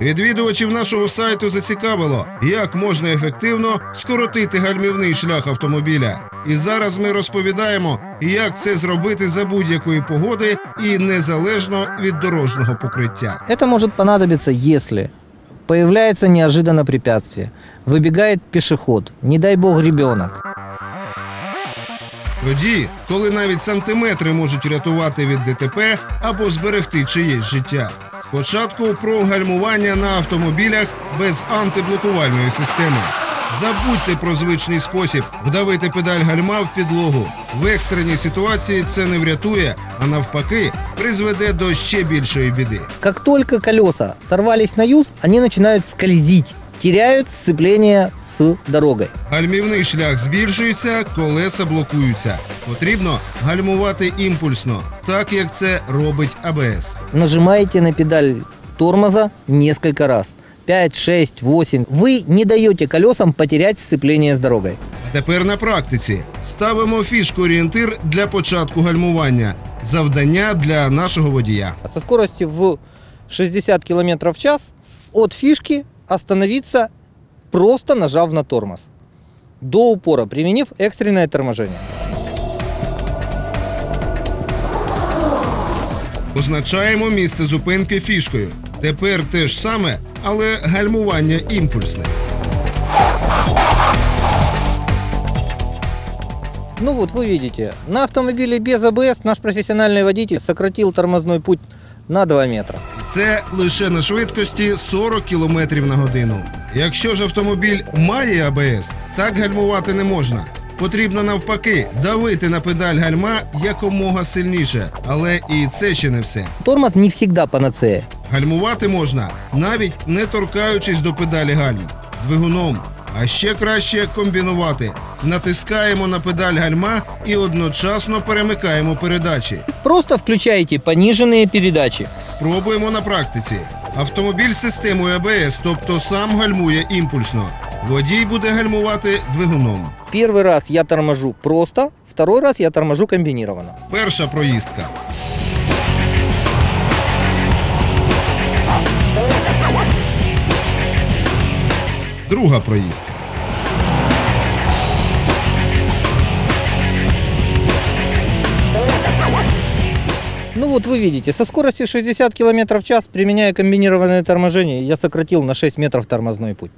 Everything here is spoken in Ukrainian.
Відвідувачів нашого сайту зацікавило, як можна ефективно скоротити гальмівний шлях автомобіля. І зараз ми розповідаємо, як це зробити за будь-якої погоди і незалежно від дорожнього покриття. Это может понадобиться, если появляется неожиданно препятствие, выбегает пешеход, не дай бог ребенок. Тоді, коли навіть сантиметри можуть рятувати від ДТП або зберегти чиєсь життя. Спочатку про гальмування на автомобілях без антиблокувальної системи. Забудьте про звичний спосіб вдавити педаль гальма в підлогу. В екстреній ситуації це не врятує, а навпаки, призведе до ще більшої біди. Как только колеса сорвались на юз, вони починають скользить, теряют сцепление с дорогой. Гальмівний шлях збільшується, колеса блокуються. Потрібно гальмувати імпульсно, так як це робить АБС. Нажимаете на педаль тормоза несколько раз. 5, 6, 8. Вы не даете колесам потерять сцепление с дорогой. Тепер на практиці ставимо фішку орієнтир для початку гальмування. Завдання для нашого водія. Со скоростью в 60 км в час от фишки остановиться, просто нажав на тормоз. До упора, применив экстренное торможение. Позначаємо місце зупинки фішкою. Тепер те ж саме, але гальмування імпульсне. Ну вот вы видите, на автомобиле без АБС наш профессиональный водитель сократил тормозной путь на 2 метра. Це лише на швидкості 40 км на годину. Якщо ж автомобіль має АБС, так гальмувати не можна. Потрібно навпаки давити на педаль гальма якомога сильніше, але і це ще не все. Тормоз не завжди панацея. Гальмувати можна, навіть не торкаючись до педалі гальм, двигуном. А ще краще комбінувати. Натискаємо на педаль гальма і одночасно перемикаємо передачі. Просто включаете пониженные передачи. Спробуємо на практиці. Автомобіль з системою АБС, тобто сам гальмує імпульсно. Водій буде гальмувати двигуном. Первый раз я торможу просто, второй раз я торможу комбинированно. Перша проїздка. Друга проїздка. Ну вот вы видите, со скоростью 60 км в час, применяя комбинированное торможение, я сократил на 6 метров тормозной путь.